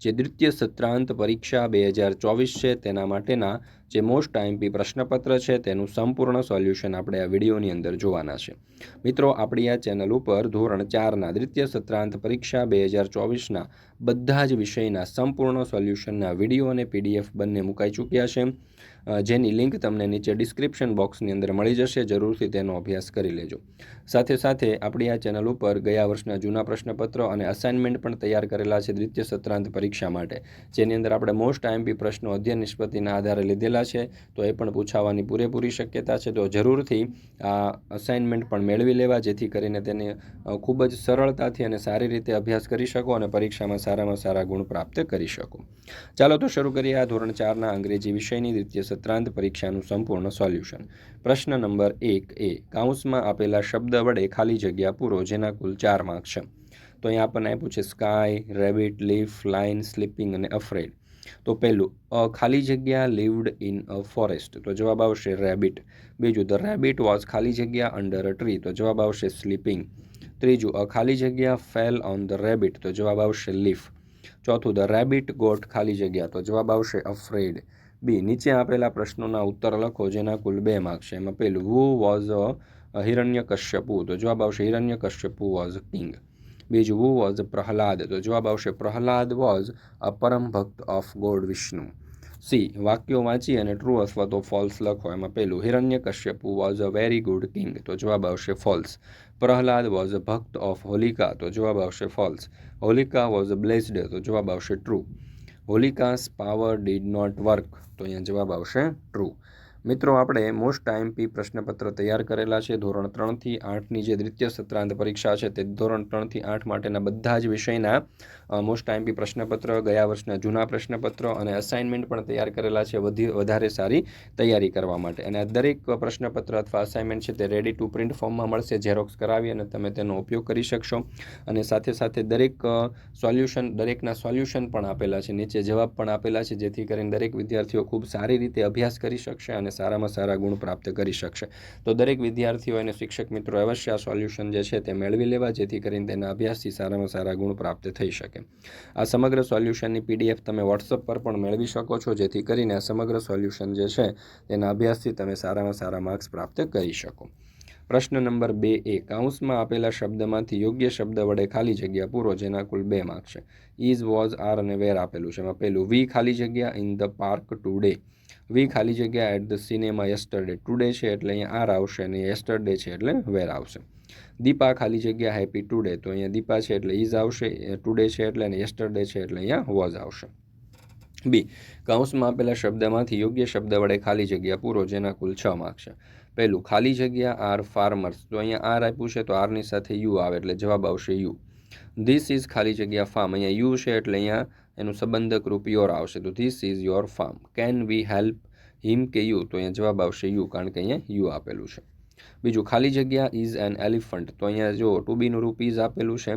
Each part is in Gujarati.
જે દ્વિતીય સત્રાંત પરીક્ષા બે હજાર ચોવીસ છે, તેના માટેના જે મોસ્ટ આઈમ્પી પ્રશ્નપત્ર છે, તેનું સંપૂર્ણ સોલ્યુશન આપણે આ વિડીયોની અંદર જોવાના છે. મિત્રો, આપણી આ ચેનલ ઉપર ધોરણ ચારના દ્વિતીય સત્રાંત પરીક્ષા બે હજાર ચોવીસના બધા જ વિષયના સંપૂર્ણ સોલ્યુશનના વીડિયો અને પીડીએફ બંને મુકાઈ ચૂક્યા છે. જેની લિંક તમને નીચે ડિસ્ક્રિપ્શન બોક્સની અંદર મળી જશે, જરૂરથી તેનો અભ્યાસ કરી લેજો. સાથે સાથે આપણી આ ચેનલ ઉપર ગયા વર્ષના જૂના પ્રશ્નપત્રો અને અસાઇનમેન્ટ પણ તૈયાર કરેલા છે દ્વિતીય સત્રાંત પરીક્ષા માટે. જેની અંદર આપણે મોસ્ટ આઈએમપી પ્રશ્નો અધ્યયન નિષ્પત્તિના આધારે લીધેલા છે, તો એ પણ પૂછાવાની પૂરેપૂરી શક્યતા છે. તો જરૂરથી આ અસાઇનમેન્ટ પણ મેળવી લેવા, જેથી કરીને તેને ખૂબ જ સરળતાથી અને સારી રીતે અભ્યાસ કરી શકો અને પરીક્ષામાં સારામાં સારા ગુણ પ્રાપ્ત કરી શકો. ચાલો તો શરૂ કરીએ આ ધોરણ ચારના અંગ્રેજી વિષયની દ્વિતીય સત્રાંત પરીક્ષાનું સંપૂર્ણ સોલ્યુશન પ્રશ્ન નંબર એક એ કાઉન્સમાં આપેલા શબ્દ વડે ખાલી જગ્યા પૂરો, જેના કુલ ચાર માર્ક છે. તો અહીંયા આપણને આપ્યું છે sky rabbit leaf line sleeping અને અફ્રેડ તો પહેલું ખાલી જગ્યા લીવડ ઇન અ ફોરેસ્ટ તો જવાબ આવશે રેબિટ બીજું ધ રેબિટ વોઝ ખાલી જગ્યા અંડર અ ટ્રી તો જવાબ આવશે સ્લીપિંગ ત્રીજું, અ ખાલી જગ્યા ફેલ ઓન ધ રેબિટ તો જવાબ આવશે લીફ ચોથું ધ રેબિટ ગોટ ખાલી જગ્યા. તો જવાબ આવશે અફ્રેડ બી, નીચે આપેલા પ્રશ્નોના ઉત્તર લખો, જેના કુલ બે માર્ક છે. એમાં પહેલું વુ વોઝ અ હિરણ્ય કશ્યપુ તો જવાબ આવશે હિરણ્ય કશ્યપુ વોઝ કિંગ બીજું વુ વોઝ પ્રહલાદ. તો જવાબ આવશે પ્રહલાદ વોઝ અ પરમ ભક્ત ઓફ ગોડ વિષ્ણુ. સી, વાક્યો વાંચી અને ટ્રુ અથવા તો ફોલ્સ લખો. એમાં પહેલું, Hiranyakashyap was a very good king. તો જવાબ આવશે ફોલ્સ. પ્રહલાદ વોઝ અ ભક્ત ઓફ હોલિકા. તો જવાબ આવશે false. Holika was a blessed. તો જવાબ આવશે true. Holika's power did not work. તો અહીંયા જવાબ આવશે ટ્રુ. મિત્રો, આપણે મોસ્ટ આઈએમપી પ્રશ્નપત્ર તૈયાર કરેલા છે. ધોરણ ત્રણથી આઠની જે દ્વિતીય સત્રાંત પરીક્ષા છે, તે ધોરણ ત્રણથી આઠ માટેના બધા જ વિષયના મોસ્ટ આઈએમપી પ્રશ્નપત્ર, ગયા વર્ષના જૂના પ્રશ્નપત્રો અને અસાઇનમેન્ટ પણ તૈયાર કરેલા છે. વધી, વધારે સારી તૈયારી કરવા માટે. અને દરેક પ્રશ્નપત્ર અથવા અસાઇનમેન્ટ છે, તે રેડી ટુ પ્રિન્ટ ફોર્મમાં મળશે. ઝેરોક્સ કરાવી અને તમે તેનો ઉપયોગ કરી શકશો. અને સાથે સાથે દરેક સોલ્યુશન દરેકના સોલ્યુશન પણ આપેલા છે. નીચે જવાબ પણ આપેલા છે, જેથી કરીને દરેક વિદ્યાર્થીઓ ખૂબ સારી રીતે અભ્યાસ કરી શકશે અને સારામાં સારા ગુણ પ્રાપ્ત કરી શકશે. તો દરેક વિદ્યાર્થીઓ અને શિક્ષક મિત્રો અવશ્ય આ સોલ્યુશન જે છે તે મેળવી લેવા, જેથી કરીને તેના અભ્યાસથી સારામાં સારા ગુણ પ્રાપ્ત થઈ શકે. આ સમગ્ર સોલ્યુશનની પીડીએફ તમે વોટ્સઅપ પર પણ મેળવી શકો છો, જેથી કરીને આ સમગ્ર સોલ્યુશન જે છે તેના અભ્યાસથી તમે સારામાં સારા માર્ક્સ પ્રાપ્ત કરી શકો. પ્રશ્ન નંબર બે એ કાઉન્સમાં આપેલા શબ્દમાંથી યોગ્ય શબ્દ વડે ખાલી જગ્યા પૂરો જેના કુલ બે માર્ક છે. ઇઝ વોઝ આર અને વેર આપેલું છે. એમાં પહેલું, વી ખાલી જગ્યા in the park today we ખાલી જગ્યા at the cinema yesterday today છે એટલે અહીંયા આર આવશે અને યસ્ટરડે છે એટલે વેર આવશે. દીપા, ખાલી જગ્યા હેપી ટુડે તો અહીંયા દીપા છે એટલે ઇઝ આવશે ટુડે છે એટલે અને યસ્ટરડે છે એટલે અહીંયા વોઝ આવશે. બી કૌંસમાં આપેલા શબ્દમાંથી યોગ્ય શબ્દ વડે ખાલી જગ્યા પૂરો જેના કુલ છ માર્ક છે. પહેલું ખાલી જગ્યા આર ફાર્મર્સ તો અહીંયા આર આપ્યું છે, તો આરની સાથે યુ આવે, એટલે જવાબ આવશે યુ ધીસ ઇઝ ખાલી જગ્યા ફાર્મ અહીંયા યુ છે, એટલે અહીંયા એનું સંબંધક રૂપ યોર આવશે. તો this is your farm can we help him કે યુ તો અહીંયા જવાબ આવશે યુ કારણ કે અહીંયા યુ આપેલું છે. બીજું ખાલી જગ્યા ઇઝ એન એલિફન્ટ તો અહીંયા જો ટુ બીનું રૂપ ઇઝ આપેલું છે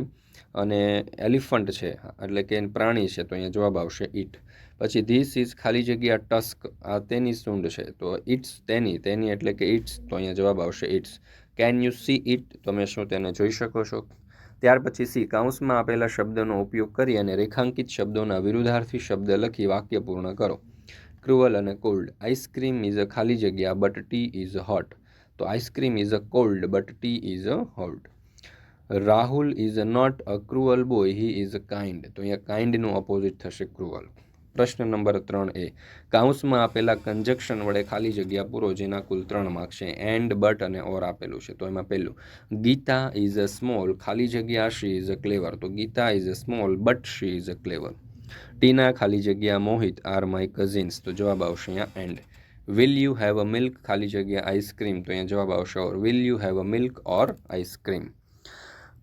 અને એલિફન્ટ છે, એટલે કે પ્રાણી છે, તો અહીંયા જવાબ આવશે ઈટ પછી ધીસ ઇઝ ખાલી જગ્યા ટસ્ક આ તેની સૂંઢ છે, તો ઇટ્સ તેની તેની એટલે કે ઇટ્સ તો અહીંયા જવાબ આવશે it's can you see it તમે શું તેને જોઈ શકો છો? ત્યાર પછી સી કાઉન્સમાં આપેલા શબ્દનો ઉપયોગ કરી અને રેખાંકિત શબ્દોના વિરુદ્ધાર્થી શબ્દ લખી વાક્ય પૂર્ણ કરો. ક્રુઅલ અને કોલ્ડ આઈસ્ક્રીમ ઇઝ અ ખાલી જગ્યા બટ ટી ઇઝ હોટ તો ice cream is a cold but tea is a hot Rahul is a not a cruel boy he is a kind તો અહીંયા કાઇન્ડનું ઓપોઝિટ થશે ક્રુઅલ પ્રશ્ન નંબર ત્રણ એ કાઉન્સમાં આપેલા કન્જક્શન વડે ખાલી જગ્યા પૂરો જેના કુલ ત્રણ માર્ક છે એન્ડ બટ અને ઓર આપેલું છે. તો એમાં પહેલું, ગીતા ઇઝ અ સ્મોલ ખાલી જગ્યા શી ઇઝ અ ક્લેવર તો Gita is a small but she is a clever Tina ખાલી જગ્યા મોહિત આર માય કઝિન્સ તો જવાબ આવશે અહીંયા and will you have a milk ખાલી જગ્યા આઈસ્ક્રીમ તો અહીંયા જવાબ આવશે or will you have a milk or ice cream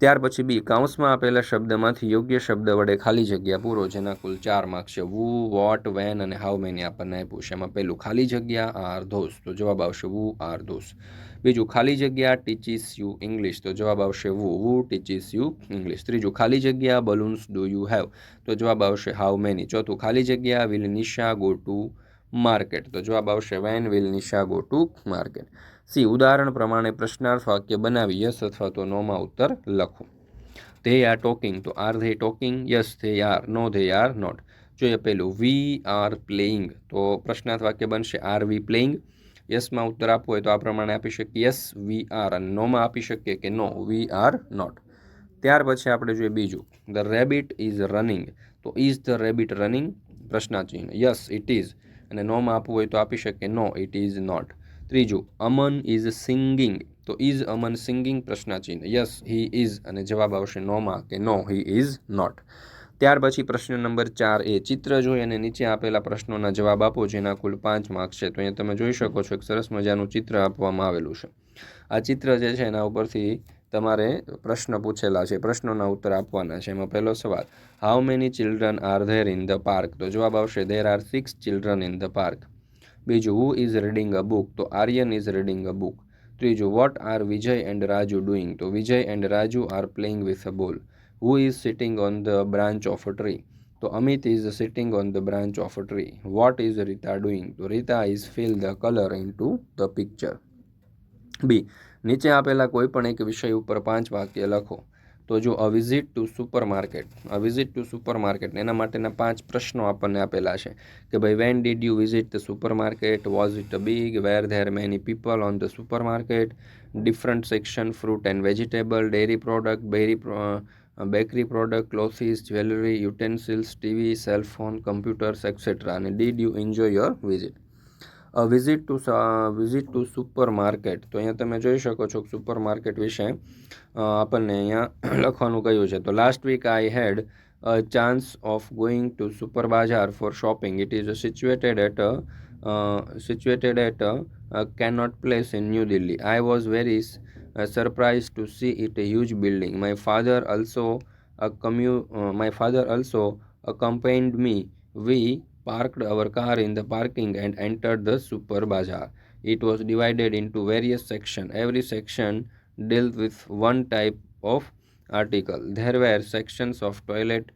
ત્યાર પછી બી કાઉન્સમાં આપેલા શબ્દમાંથી યોગ્ય શબ્દ વડે ખાલી જગ્યા પૂરો, જેના કુલ ચાર માર્ક છે. વુ વોટ વેન અને હાઉ મેની આપણને આપ્યું છે. એમાં પહેલું ખાલી જગ્યા આર ધોસ તો જવાબ આવશે વુ આર ધોસ બીજું ખાલી જગ્યા ટીચીસ યુ ઇંગ્લિશ તો જવાબ આવશે who who teaches you English ત્રીજું ખાલી જગ્યા બલૂન્સ ડુ યુ હેવ તો જવાબ આવશે હાઉ મેની ચોથું ખાલી જગ્યા will Nisha go to market. તો જવાબ આવશે when will Nisha go to market. C, ઉદાહરણ પ્રમાણે પ્રશ્નાર્થ વાક્ય બનાવી, યસ અથવા તો નોમાં ઉત્તર લખો ધે આર ટોકિંગ, તો are they talking, yes they are, no they are not. જોઈએ પેલું વી આર પ્લેઇંગ, તો પ્રશ્નાર્થ વાક્ય બનશે આર વી પ્લેઇંગ. યસમાં ઉત્તર આપવો હોય તો આ પ્રમાણે આપી શકીએ, યસ વી આર, અને નોમાં આપી શકીએ કે નો, વી આર નોટ. ત્યાર પછી આપણે જોઈએ બીજું, ધ રેબિટ ઇઝ રનિંગ. તો ઇઝ ધ રેબિટ રનિંગ? પ્રશ્નાચિહ્ન યસ, ઇટ ઇઝ. અને નોમાં આપવું હોય તો આપી શકે નો ઇટ ઇઝ નોટ ત્રીજું, અમન ઇઝ સિંગિંગ તો ઇઝ અમન સિંગિંગ પ્રશ્નાચિહ્ન. યસ હી ઇઝ અને જવાબ આવશે નોમાં કે નો હી ઇઝ નોટ ત્યાર પછી પ્રશ્ન નંબર ચાર એ, ચિત્ર જોઈ અને નીચે આપેલા પ્રશ્નોના જવાબ આપો, જેના કુલ પાંચ માર્ક્સ છે. તો અહીંયા તમે જોઈ શકો છો એક સરસ મજાનું ચિત્ર આપવામાં આવેલું છે. આ ચિત્ર જે છે એના ઉપરથી તમારે પ્રશ્ન પૂછેલા છે, પ્રશ્નોના ઉત્તર આપવાના છે. એમાં પહેલો સવાલ how many children are there in the park તો જવાબ આવશે there are six children in the park બીજું who is reading a book તો Aryan is reading a book ત્રીજું what are Vijay and Raju doing તો Vijay and Raju are playing with a ball who is sitting on the branch of a tree તો Amit is sitting on the branch of a tree what is Rita doing તો Rita is fill the colour in to the picture B, નીચે આપેલા કોઈ પણ એક વિષય ઉપર પાંચ વાક્ય લખો. તો જો, a visit to super market a visit to super market એના માટેના પાંચ પ્રશ્નો આપણને આપેલા છે. કે ભાઈ, when did you visit the super market was it a big? Were there many people on the super market different section, fruit and vegetable, dairy product, berry bakery product, clothes, jewellery, utensils, TV cellphone computers, etcetera. અને did you enjoy your visit? Visit to visit to super market તો અહીંયા તમે જોઈ શકો છો સુપર માર્કેટ વિશે આપણને અહીંયા લખવાનું કહ્યું છે. તો last week I had a chance of going to super Bazar for shopping it is situated at a situated at a Connaught place in new Delhi I was very surprise to see it a huge building my father also a come my father also also me we parked our car in the parking and entered the super bazaar. It was divided into various sections. Every section dealt with one type of article. There were sections of toilet,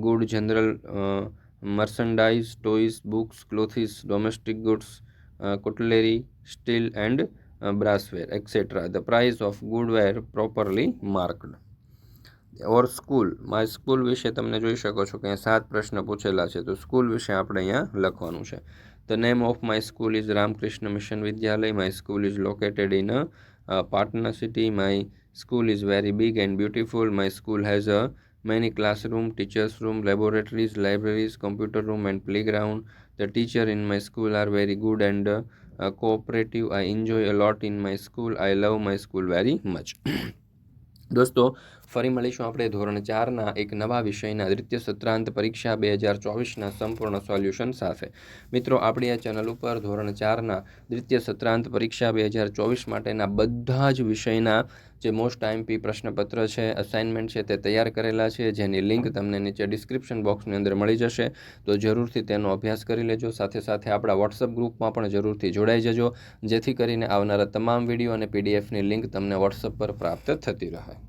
good general uh, merchandise, toys, books, clothes, domestic goods, uh, cutlery, steel and uh, brassware, etc. The price of good were properly marked. Or school my school વિશે તમને જોઈ શકો છો કે અહીંયા સાત પ્રશ્ન પૂછેલા છે તો સ્કૂલ વિશે આપણે અહીંયા લખવાનું છે the name of my school is Ramakrishna Mission Vidyalaya my school is located in Patna city my school is very big and beautiful my school has a teachers room laboratories libraries computer room and playground the teacher in my school are very good and uh, cooperative i enjoy a lot in my school i love my school very much દોસ્તો, ફરી મળીશું આપણે ધોરણ ચારના એક નવા વિષયના દ્વિતીય સત્રાંત પરીક્ષા બે હજાર ચોવીસના સંપૂર્ણ સોલ્યુશન સાથે. મિત્રો, આપણી આ ચેનલ ઉપર ધોરણ ચારના દ્વિતીય સત્રાંત પરીક્ષા બે હજાર ચોવીસ માટેના બધા જ વિષયના જે મોસ્ટ આઈએમપી પ્રશ્નપત્ર છે અસાઇનમેન્ટ છે તે તૈયાર કરેલા છે, જેની લિંક તમને નીચે ડિસ્ક્રિપ્શન બોક્સની અંદર મળી જશે. તો જરૂરથી તેનો અભ્યાસ કરી લેજો. સાથે સાથે આપણા વોટ્સઅપ ગ્રુપમાં પણ જરૂરથી જોડાઈ જજો. જેથી કરીને આવનારા તમામ વીડિયો અને પીડીએફની લિંક તમને વોટ્સઅપ પર પ્રાપ્ત થતી રહે.